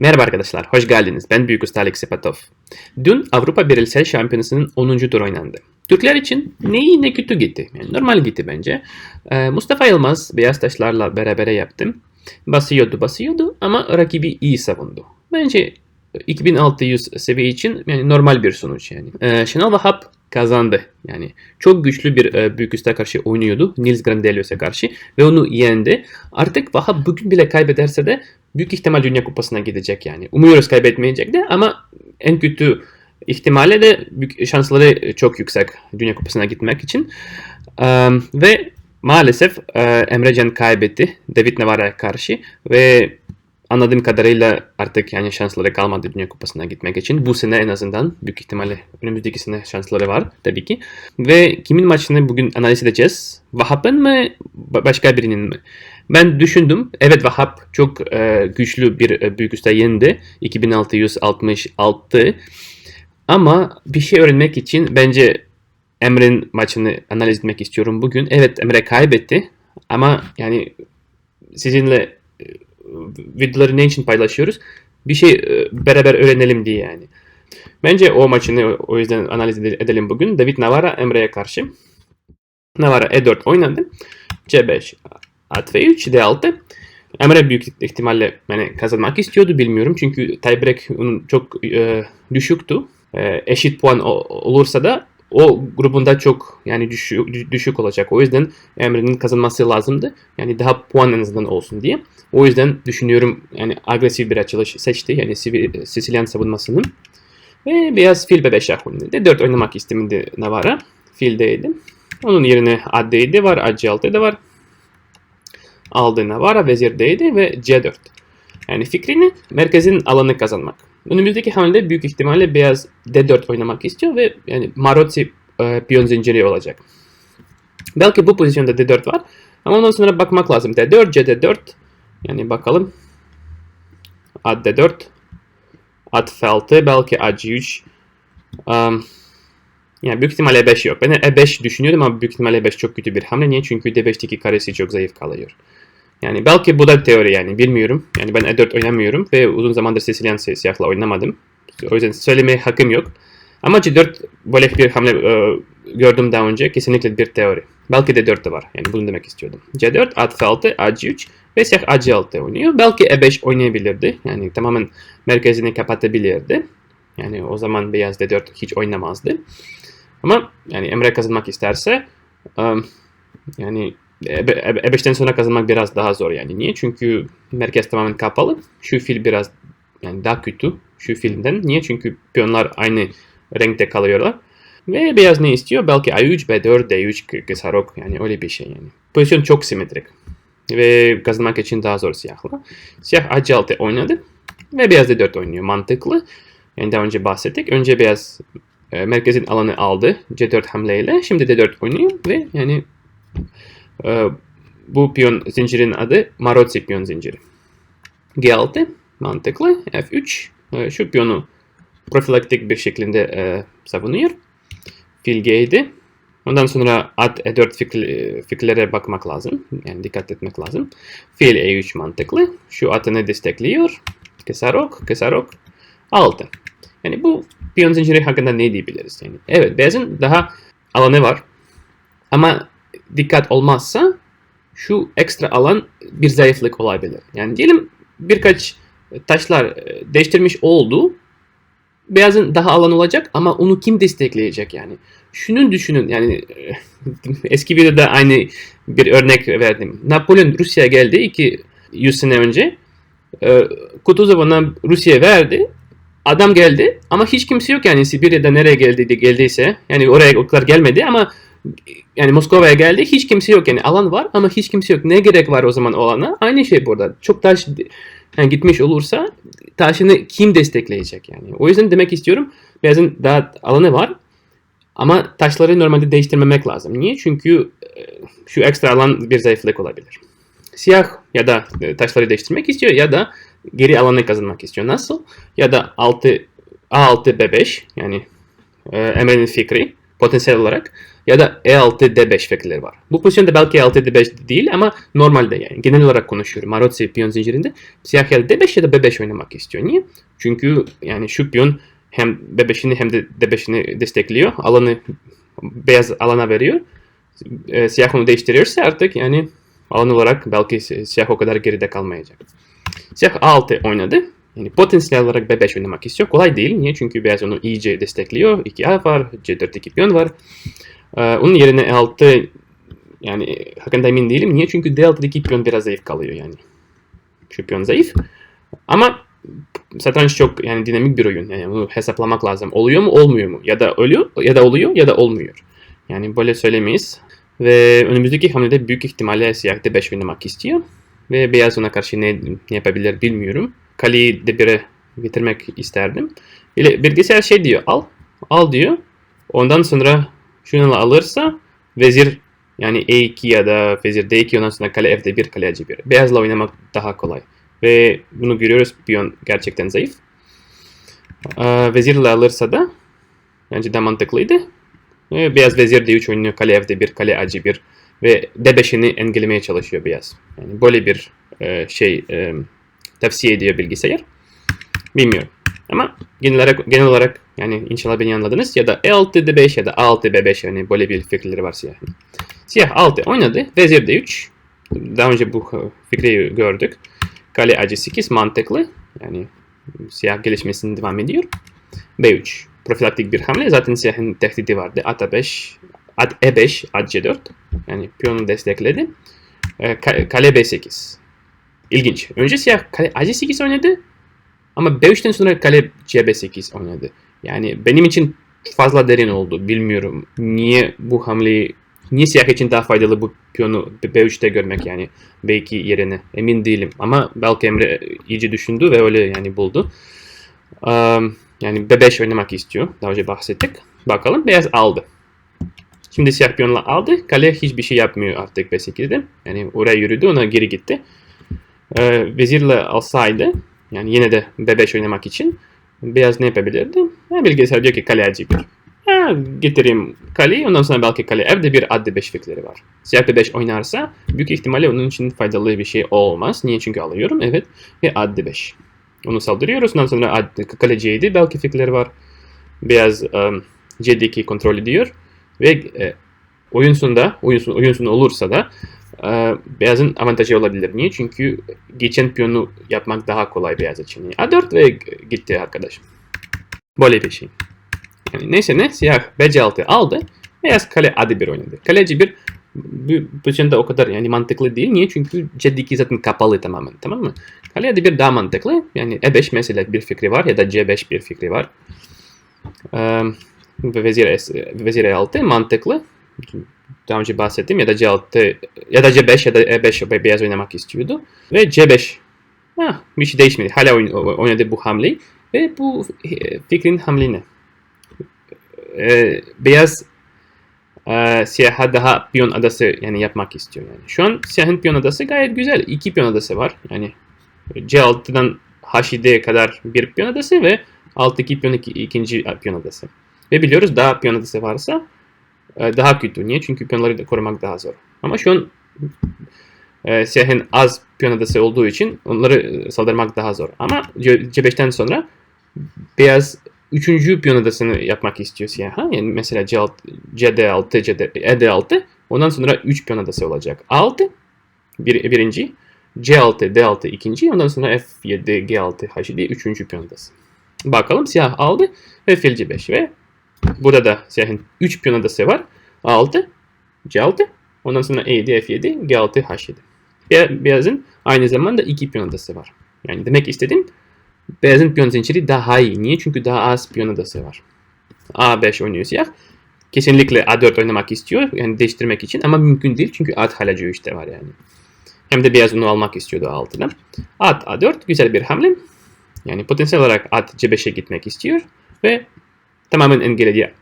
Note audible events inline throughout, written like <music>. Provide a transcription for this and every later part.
Merhaba arkadaşlar, hoş geldiniz. Ben Büyük Usta Alex Sepatov. Dün Avrupa Bireysel Şampiyonası'nın 10. tur oynandı. Türkler için ne iyi ne kötü gitti. Yani normal gitti bence. Ee, Mustafa Yılmaz beyaz taşlarla beraber yaptım. Basıyordu basıyordu ama rakibi iyi savundu. Bence 2600 seviye için yani normal bir sonuç yani. Ee, Şenol Vahap kazandı. Yani çok güçlü bir e, büyük usta karşı oynuyordu. Nils Grandelius'a karşı ve onu yendi. Artık Vahap bugün bile kaybederse de büyük ihtimal Dünya Kupası'na gidecek yani. Umuyoruz kaybetmeyecek de ama en kötü ihtimalle de şansları çok yüksek Dünya Kupası'na gitmek için. Ee, ve maalesef e, Emrecan kaybetti David Navara'ya karşı ve anladığım kadarıyla artık yani şansları kalmadı Dünya Kupası'na gitmek için. Bu sene en azından büyük ihtimalle önümüzdeki sene şansları var tabii ki. Ve kimin maçını bugün analiz edeceğiz? Vahap'ın mı başka birinin mi? Ben düşündüm. Evet Vahap çok e, güçlü bir e, büyük usta yendi. 2666. Ama bir şey öğrenmek için bence Emre'nin maçını analiz etmek istiyorum bugün. Evet Emre kaybetti ama yani sizinle e, videoları ne için paylaşıyoruz? Bir şey e, beraber öğrenelim diye yani. Bence o maçını o yüzden analiz edelim bugün. David Navara Emre'ye karşı. Navara E4 oynadı. C5 at V3 D6. Emre büyük ihtimalle yani kazanmak istiyordu bilmiyorum. Çünkü tiebreak çok e, düşüktü. E, eşit puan olursa da o grubunda çok yani düşük, düşük olacak. O yüzden Emre'nin kazanması lazımdı. Yani daha puan en azından olsun diye. O yüzden düşünüyorum yani agresif bir açılış seçti. Yani Sicilyan savunmasının. Ve beyaz fil bebe şah oynadı. 4 oynamak istemedi Navarra. Fildeydi. Onun yerine Ad'deydi var. AC6 de var. Aldı Navarra vezirdeydi ve C4. Yani fikrini merkezin alanı kazanmak. Önümüzdeki hamlede büyük ihtimalle beyaz D4 oynamak istiyor ve yani Marozzi e, piyon zinciri olacak. Belki bu pozisyonda D4 var ama ondan sonra bakmak lazım. D4, CD4 yani bakalım. At D4 At F6 belki AC3 um, yani büyük ihtimalle E5 yok. Ben E5 düşünüyordum ama büyük ihtimalle E5 çok kötü bir hamle. Niye? Çünkü D5'teki karesi çok zayıf kalıyor. Yani belki bu da teori yani bilmiyorum. Yani ben E4 oynamıyorum ve uzun zamandır Sicilyan siyahla oynamadım. O yüzden söylemeye hakkım yok. Ama C4 böyle bir hamle e, gördüm daha önce. Kesinlikle bir teori. Belki de 4 de var. Yani bunu demek istiyordum. C4, at F6, AC3 ve siyah AC6 oynuyor. Belki E5 oynayabilirdi. Yani tamamen merkezini kapatabilirdi. Yani o zaman beyaz D4 hiç oynamazdı. Ama yani Emre kazanmak isterse um, yani E5'ten sonra kazanmak biraz daha zor yani. Niye? Çünkü merkez tamamen kapalı. Şu fil biraz yani daha kötü şu filmden. Niye? Çünkü piyonlar aynı renkte kalıyorlar. Ve beyaz ne istiyor? Belki A3, B4, D3, Kısarok yani öyle bir şey yani. Pozisyon çok simetrik. Ve kazanmak için daha zor siyahla. Siyah AC6 oynadı. Ve beyaz D4 oynuyor. Mantıklı. Yani daha önce bahsettik. Önce beyaz e, merkezin alanı aldı C4 hamleyle. Şimdi D4 oynuyor ve yani e, bu piyon zincirin adı Marozzi piyon zinciri. G6 mantıklı. F3 e, şu piyonu profilaktik bir şekilde e, savunuyor. Fil G7. Ondan sonra at E4 fikir, fikirlere bakmak lazım. Yani dikkat etmek lazım. Fil E3 mantıklı. Şu atını destekliyor. Kesarok, kesarok. 6. Yani bu piyon zinciri hakkında ne diyebiliriz? Yani evet beyazın daha alanı var. Ama dikkat olmazsa şu ekstra alan bir zayıflık olabilir. Yani diyelim birkaç taşlar değiştirmiş oldu. Beyazın daha alan olacak ama onu kim destekleyecek yani? Şunun düşünün yani <laughs> eski videoda aynı bir örnek verdim. Napolyon Rusya'ya geldi iki 100 sene önce. Kutuzov ona Rusya'ya verdi. Adam geldi ama hiç kimse yok yani Sibirya'da nereye geldi geldiyse. Yani oraya o kadar gelmedi ama yani Moskova'ya geldi hiç kimse yok yani alan var ama hiç kimse yok. Ne gerek var o zaman o alana? Aynı şey burada. Çok taş yani gitmiş olursa taşını kim destekleyecek yani? O yüzden demek istiyorum beyazın daha alanı var ama taşları normalde değiştirmemek lazım. Niye? Çünkü şu ekstra alan bir zayıflık olabilir. Siyah ya da taşları değiştirmek istiyor ya da geri alanı kazanmak istiyor. Nasıl? Ya da 6 A6 B5 yani e, Emre'nin fikri potansiyel olarak ya da E6 D5 fikirleri var. Bu pozisyonda belki E6 D5 değil ama normalde yani genel olarak konuşuyorum. Marozzi piyon zincirinde siyah ya D5 ya da B5 oynamak istiyor. Niye? Çünkü yani şu piyon hem B5'ini hem de D5'ini destekliyor. Alanı beyaz alana veriyor. E, siyah onu değiştiriyorsa artık yani alan olarak belki siyah o kadar geride kalmayacak. Siyah A6 oynadı. Yani potansiyel olarak B5 oynamak istiyor. Kolay değil. Niye? Çünkü beyaz onu iyice destekliyor. 2A var, C4 2 piyon var. Ee, onun yerine E6 yani hakkında emin değilim. Niye? Çünkü D6'daki piyon biraz zayıf kalıyor yani. Şu piyon zayıf. Ama satranç çok yani dinamik bir oyun. Yani bunu hesaplamak lazım. Oluyor mu, olmuyor mu? Ya da oluyor ya da oluyor ya da olmuyor. Yani böyle söylemeyiz. Ve önümüzdeki hamlede büyük ihtimalle siyah D5 oynamak istiyor. Ve beyaz ona karşı ne, ne yapabilir bilmiyorum. Kaleyi D1'e getirmek isterdim. Bilgisayar şey diyor al. Al diyor. Ondan sonra şunu alırsa vezir yani E2 ya da vezir D2 ondan sonra kale F1 kale C1. Beyazla oynamak daha kolay. Ve bunu görüyoruz piyon gerçekten zayıf. Ee, vezirle alırsa da bence de mantıklıydı. Ee, beyaz vezir D3 oynuyor. Kale F1, kale AC1 ve D5'ini engellemeye çalışıyor beyaz. Yani böyle bir e, şey e, tavsiye ediyor bilgisayar. Bilmiyorum. Ama genel olarak, genel olarak yani inşallah beni anladınız. Ya da E6 D5 ya da A6 B5 yani böyle bir fikirleri var siyahın. Siyah 6 oynadı. Vezir D3. Daha önce bu fikri gördük. Kale AC8 mantıklı. Yani siyah gelişmesini devam ediyor. B3. Profilaktik bir hamle. Zaten siyahın tehdidi vardı. At A5, at E5, at C4. Yani piyonu destekledi. Kale B8. İlginç. Önce siyah kale AC8 oynadı. Ama B3'ten sonra kale CB8 oynadı. Yani benim için fazla derin oldu. Bilmiyorum niye bu hamleyi niye siyah için daha faydalı bu piyonu B3'te görmek yani B2 yerine emin değilim. Ama belki Emre iyice düşündü ve öyle yani buldu. Um, yani B5 oynamak istiyor. Daha önce bahsettik. Bakalım beyaz aldı. Şimdi siyah piyonla aldı. Kale hiçbir şey yapmıyor artık B8'de. Yani oraya yürüdü ona geri gitti. Ee, vezirle alsaydı yani yine de B5 oynamak için beyaz ne yapabilirdi? Ha, bilgisayar diyor ki kale C1. Ha, getireyim kaleyi ondan sonra belki kale evde bir ad 5 fikirleri var. Siyah B5 oynarsa büyük ihtimalle onun için faydalı bir şey olmaz. Niye? Çünkü alıyorum. Evet. Ve ad 5. Onu saldırıyoruz. Ondan sonra ad, kale C7 belki fikirleri var. Beyaz um, C2 kontrol ediyor. Ve e, oyun sonunda, oyun, oyun sonu olursa da e, beyazın avantajı olabilir. Niye? Çünkü geçen piyonu yapmak daha kolay beyaz için. A4 ve gitti arkadaş. Böyle bir şey. Yani neyse ne siyah BC6 aldı. Beyaz kale A1 oynadı. Kale C1 bu pozisyonda o kadar yani mantıklı değil. Niye? Çünkü C2 zaten kapalı tamamen. Tamam mı? Kale A1 daha mantıklı. Yani E5 mesela bir fikri var ya da C5 bir fikri var. Ee, vezir, vezir E6 mantıklı daha önce bahsettim ya da C6 ya da C5 ya da E5 beyaz oynamak istiyordu. Ve C5 ha, bir şey değişmedi. Hala oynadı bu hamleyi. Ve bu fikrin hamle ne? Ee, beyaz e, siyaha daha piyon adası yani yapmak istiyor yani. Şu an siyahın piyon adası gayet güzel. İki piyon adası var. Yani C6'dan H7'ye kadar bir piyon adası ve alttaki piyon iki, ikinci piyon adası. Ve biliyoruz daha piyon adası varsa daha kötü. Niye? Çünkü piyonları da korumak daha zor. Ama şu an e, siyahın az piyon adası olduğu için onları saldırmak daha zor. Ama C5'ten sonra beyaz üçüncü piyon adasını yapmak istiyor siyah. Yani mesela C6, CD6, CD, ED6 ondan sonra 3 piyon adası olacak. A6 bir, birinci, C6, D6 ikinci, ondan sonra F7, G6, H7 üçüncü piyon adası. Bakalım siyah aldı ve fil C5 ve Burada da siyahın 3 piyon adası var. A6, C6, ondan sonra E7, F7, G6, H7. Beyazın aynı zamanda 2 piyon adası var. Yani demek istediğim beyazın piyon zinciri daha iyi. Niye? Çünkü daha az piyon adası var. A5 oynuyor siyah. Kesinlikle A4 oynamak istiyor. Yani değiştirmek için ama mümkün değil. Çünkü at hala C3'te var yani. Hem de beyaz onu almak istiyordu A6'dan. At A4 güzel bir hamle. Yani potansiyel olarak at C5'e gitmek istiyor. Ve tamamen engelledi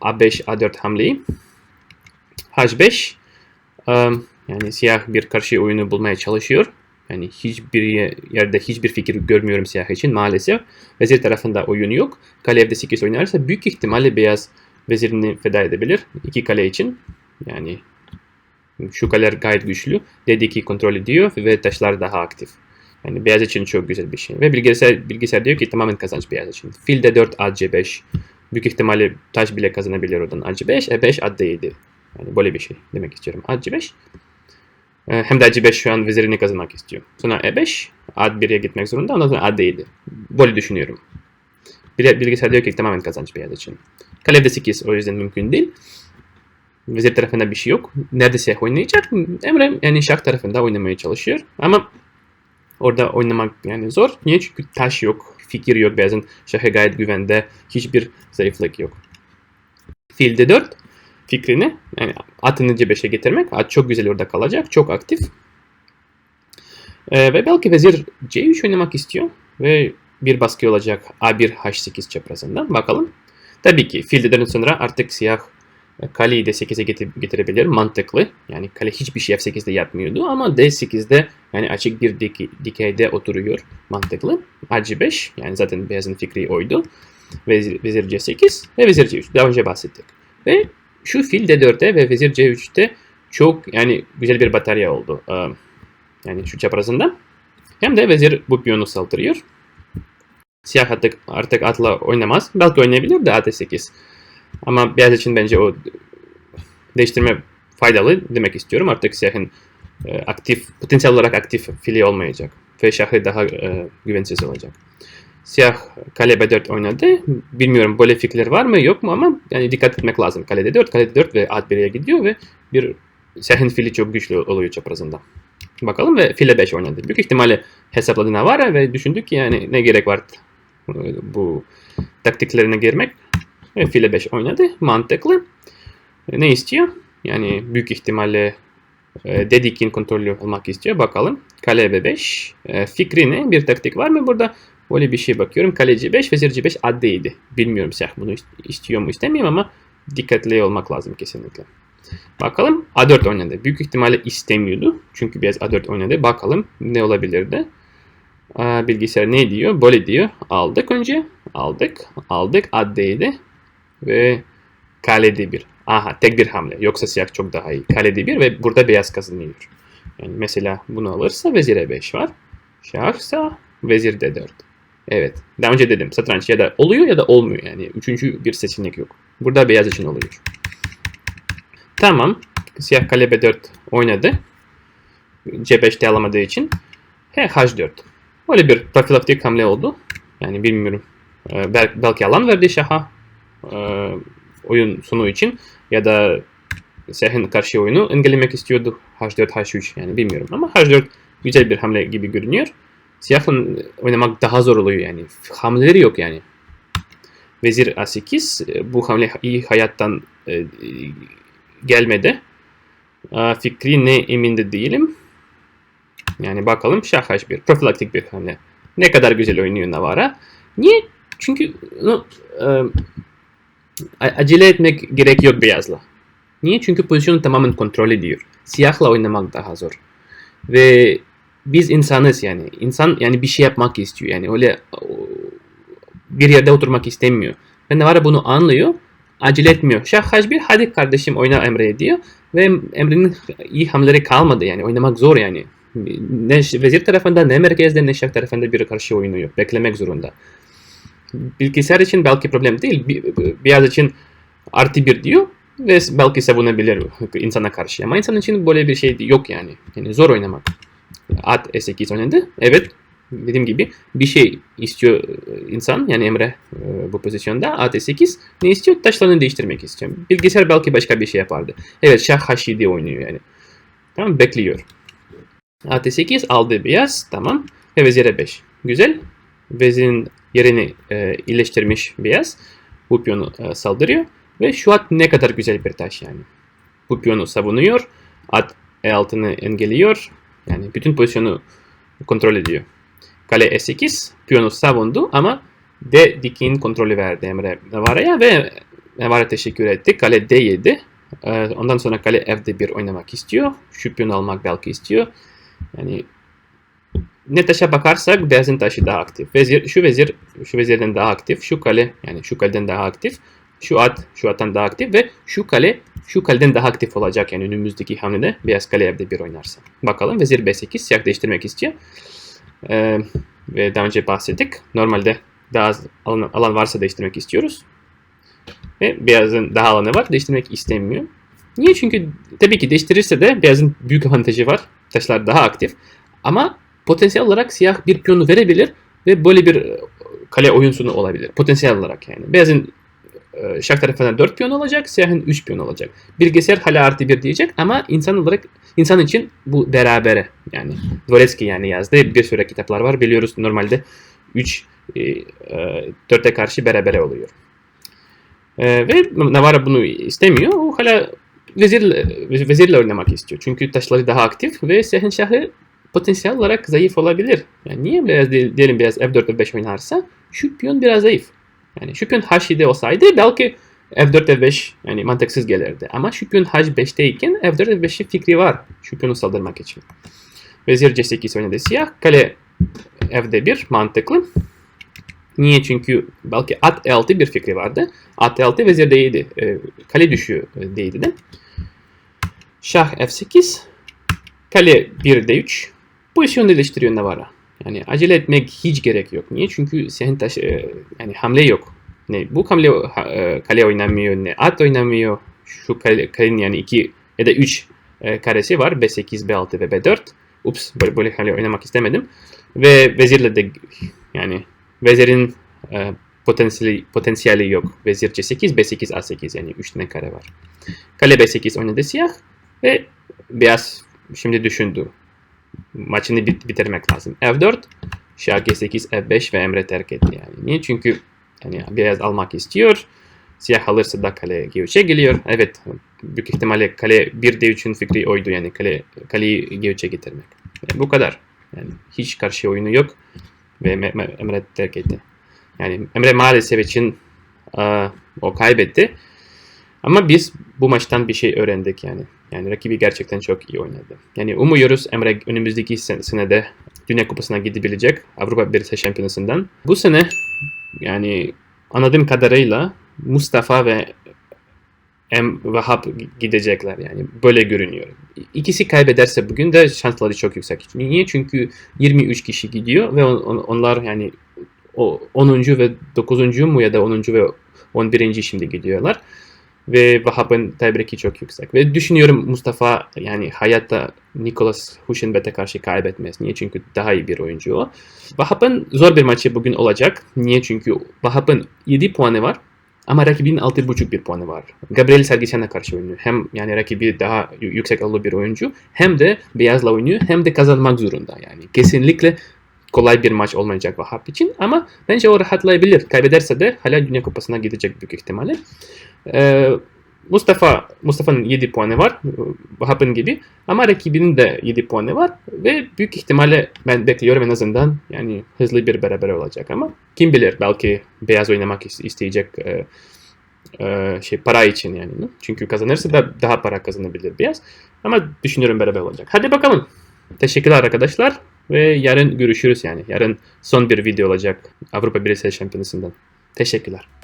A5, A4 hamleyi. H5 yani siyah bir karşı oyunu bulmaya çalışıyor. Yani hiçbir yerde hiçbir fikir görmüyorum siyah için maalesef. Vezir tarafında oyun yok. Kale F8 oynarsa büyük ihtimalle beyaz vezirini feda edebilir. iki kale için. Yani şu kaleler gayet güçlü. D2 kontrol ediyor ve taşlar daha aktif. Yani beyaz için çok güzel bir şey. Ve bilgisayar, bilgisayar diyor ki tamamen kazanç beyaz için. Fil D4 at C5. Büyük ihtimalle taş bile kazanabilir oradan. At C5, E5 at D7. Yani böyle bir şey demek istiyorum. At C5. Ee, Hem de at C5 şu an vezirini kazanmak istiyor. Sonra E5. At 1'e gitmek zorunda. Ondan sonra at D7. Böyle düşünüyorum. Bilgisayar diyor ki tamamen kazanç beyaz için. Kale D8 o yüzden mümkün değil. Vezir tarafında bir şey yok. Neredeyse oynayacak. Emre yani şah tarafında oynamaya çalışıyor. Ama orada oynamak yani zor. Niye? Çünkü taş yok. Fikir yok. Beyazın şahı gayet güvende. Hiçbir zayıflık yok. Fil D4 fikrini yani atını C5'e getirmek. At çok güzel orada kalacak. Çok aktif. Ee, ve belki vezir C3 oynamak istiyor. Ve bir baskı olacak A1 H8 çaprazından. Bakalım. Tabii ki fil D4'den sonra artık siyah kaleyi D8'e getirebilir. Mantıklı. Yani kale hiçbir şey F8'de yapmıyordu ama D8'de yani açık bir dike, dikeyde oturuyor. Mantıklı. AC5 yani zaten beyazın fikri oydu. Vezir, vezir C8 ve vezir C3. Daha önce bahsettik. Ve şu fil D4'te ve vezir C3'te çok yani güzel bir batarya oldu. Yani şu çaprazında. Hem de vezir bu piyonu saldırıyor. Siyah artık, artık atla oynamaz. Belki oynayabilir de at8. Ama beyaz için bence o değiştirme faydalı demek istiyorum. Artık siyahın e, aktif, potansiyel olarak aktif fili olmayacak. Ve şahı daha e, güvensiz olacak. Siyah kale B4 oynadı. Bilmiyorum böyle fikirler var mı yok mu ama yani dikkat etmek lazım. Kale D4, kale D4 ve at 1'e gidiyor ve bir siyahın fili çok güçlü oluyor çaprazında. Bakalım ve file 5 oynadı. Büyük ihtimalle hesapladı Navarra ve düşündük ki yani ne gerek var bu taktiklerine girmek. Ve file 5 oynadı. Mantıklı. Ne istiyor? Yani büyük ihtimalle e, Dedik'in kontrolü olmak istiyor. Bakalım. Kale B5. E, fikri ne? Bir taktik var mı burada? Böyle bir şey bakıyorum. Kale C5, vezir C5 addeydi. Bilmiyorum siyah bunu istiyor mu istemiyorum ama dikkatli olmak lazım kesinlikle. Bakalım A4 oynadı. Büyük ihtimalle istemiyordu. Çünkü biraz A4 oynadı. Bakalım ne olabilirdi. Bilgisayar ne diyor? Böyle diyor. Aldık önce. Aldık. Aldık. Addeydi. Ve kale D1. Aha tek bir hamle. Yoksa siyah çok daha iyi. Kale D1 ve burada beyaz kazanıyor. Yani mesela bunu alırsa vezir E5 var. Şahsa vezir D4. Evet. Daha önce dedim satranç ya da oluyor ya da olmuyor yani. Üçüncü bir seçenek yok. Burada beyaz için oluyor. Tamam. Siyah kale B4 oynadı. C5'te alamadığı için. He H4. Öyle bir profilaktik hamle oldu. Yani bilmiyorum. Ee, belki alan verdi şaha e, oyun sonu için ya da siyahın karşı oyunu engellemek istiyordu H4, H3 yani bilmiyorum ama H4 güzel bir hamle gibi görünüyor. Siyahın oynamak daha zor oluyor yani. Hamleleri yok yani. Vezir A8 e, bu hamle iyi hayattan e, gelmedi. Fikri ne emin de değilim. Yani bakalım Şah H1. Profilaktik bir hamle. Ne kadar güzel oynuyor Navarra. Niye? Çünkü no, e, acele etmek gerek yok beyazla. Niye? Çünkü pozisyonu tamamen kontrol ediyor. Siyahla oynamak daha zor. Ve biz insanız yani. İnsan yani bir şey yapmak istiyor. Yani öyle bir yerde oturmak istemiyor. Ve Navarra bunu anlıyor. Acele etmiyor. Şah H1 hadi kardeşim oyna Emre'ye diyor. Ve Emre'nin iyi hamleleri kalmadı yani. Oynamak zor yani. Ne vezir tarafında ne merkezde ne şah tarafında bir karşı oynuyor. Beklemek zorunda. Bilgisayar için belki problem değil. Beyaz için artı bir diyor ve belki savunabilir insana karşı. Ama insan için böyle bir şey yok yani. Yani zor oynamak. At E8 oynadı. Evet dediğim gibi bir şey istiyor insan yani Emre bu pozisyonda at E8 ne istiyor? Taşlarını değiştirmek istiyor. Bilgisayar belki başka bir şey yapardı. Evet şah H7 oynuyor yani. Tamam bekliyor. At E8 aldı beyaz tamam. Ve vezir E5. Güzel. Vezirin yerini e, iyileştirmiş beyaz. Bu piyonu e, saldırıyor. Ve şu at ne kadar güzel bir taş yani. Bu piyonu savunuyor. At E6'ını engelliyor. Yani bütün pozisyonu kontrol ediyor. Kale E8 piyonu savundu ama D dikin kontrolü verdi Emre Navara'ya ve Navarra teşekkür etti. Kale D7. E, ondan sonra kale F'de1 oynamak istiyor. Şu piyonu almak belki istiyor. Yani ne taşa bakarsak beyazın taşı daha aktif. Vezir, şu vezir şu vezirden daha aktif. Şu kale yani şu kaleden daha aktif. Şu at şu attan daha aktif ve şu kale şu kaleden daha aktif olacak yani önümüzdeki hamlede beyaz kale evde bir oynarsa. Bakalım vezir b8 siyah değiştirmek istiyor. Ee, ve daha önce bahsettik. Normalde daha az alan, alan varsa değiştirmek istiyoruz. Ve beyazın daha alanı var. Değiştirmek istemiyor. Niye? Çünkü tabii ki değiştirirse de beyazın büyük avantajı var. Taşlar daha aktif. Ama potansiyel olarak siyah bir piyonu verebilir ve böyle bir e, kale oyun sonu olabilir. Potansiyel olarak yani. Beyazın e, şak tarafından 4 piyon olacak, siyahın 3 piyon olacak. Bilgisayar hala artı 1 diyecek ama insan olarak insan için bu berabere. Yani Dvoretzky yani yazdığı bir sürü kitaplar var. Biliyoruz normalde 3 e, e, 4'e karşı berabere oluyor. E, ve Navarra bunu istemiyor. O hala vezirle, vezirle oynamak istiyor. Çünkü taşları daha aktif ve siyahın şahı potansiyel olarak zayıf olabilir. Yani niye beyaz diyelim beyaz F4 F5 oynarsa şu piyon biraz zayıf. Yani şu piyon H7 olsaydı belki F4 F5 yani mantıksız gelirdi. Ama şu piyon H5'teyken F4 F5'in fikri var. Şu piyonu saldırmak için. Vezir C8 oynadı siyah. Kale F'de1 mantıklı. Niye? Çünkü belki at E6 bir fikri vardı. At E6 vezir D7. E, kale düşüyor D7'de. Şah F8. Kale 1 D3. Pozisyonu değiştiriyor Navarra. Yani acele etmek hiç gerek yok. Niye? Çünkü senin taş, e, yani hamle yok. Ne bu hamle e, kale oynamıyor ne at oynamıyor. Şu kale, kalenin yani 2 ya da 3 e, karesi var. B8, B6 ve B4. Ups böyle, böyle hamle oynamak istemedim. Ve vezirle de yani vezirin e, potansiyeli, potansiyeli yok. Vezir C8, B8, A8 yani 3 tane kare var. Kale B8 oynadı siyah ve beyaz şimdi düşündü maçını bit bitirmek lazım. F4, Şah G8, F5 ve Emre terk etti yani. Niye? Çünkü yani beyaz almak istiyor. Siyah alırsa da kale G3'e geliyor. Evet, büyük ihtimalle kale 1 D3'ün fikri oydu yani kale kaleyi G3'e getirmek. Yani bu kadar. Yani hiç karşı oyunu yok ve Emre terk etti. Yani Emre maalesef için o kaybetti. Ama biz bu maçtan bir şey öğrendik yani. Yani rakibi gerçekten çok iyi oynadı. Yani umuyoruz Emre önümüzdeki senede Dünya Kupası'na gidebilecek Avrupa Birisi Şampiyonası'ndan. Bu sene yani anladığım kadarıyla Mustafa ve Em Vahap gidecekler yani böyle görünüyor. İkisi kaybederse bugün de şansları çok yüksek. Niye? Çünkü 23 kişi gidiyor ve on, onlar yani o 10. ve 9. mu ya da 10. ve 11. şimdi gidiyorlar ve Vahap'ın tebriki çok yüksek. Ve düşünüyorum Mustafa yani hayatta Nicholas Huşenbet'e karşı kaybetmez. Niye? Çünkü daha iyi bir oyuncu o. Vahap'ın zor bir maçı bugün olacak. Niye? Çünkü Vahap'ın 7 puanı var. Ama rakibinin 6.5 bir puanı var. Gabriel Sargisyan'a karşı oynuyor. Hem yani rakibi daha yüksek allı bir oyuncu hem de beyazla oynuyor hem de kazanmak zorunda yani. Kesinlikle kolay bir maç olmayacak Vahap için ama bence o rahatlayabilir. Kaybederse de hala Dünya Kupası'na gidecek büyük ihtimalle. Ee, Mustafa Mustafa'nın 7 puanı var. Vahap'ın gibi. Ama rakibinin de 7 puanı var. Ve büyük ihtimalle ben bekliyorum en azından yani hızlı bir beraber olacak ama kim bilir belki beyaz oynamak isteyecek e, e, şey para için yani. Çünkü kazanırsa da daha para kazanabilir beyaz. Ama düşünüyorum beraber olacak. Hadi bakalım. Teşekkürler arkadaşlar. Ve yarın görüşürüz yani. Yarın son bir video olacak Avrupa Bireysel Şampiyonası'ndan. Teşekkürler.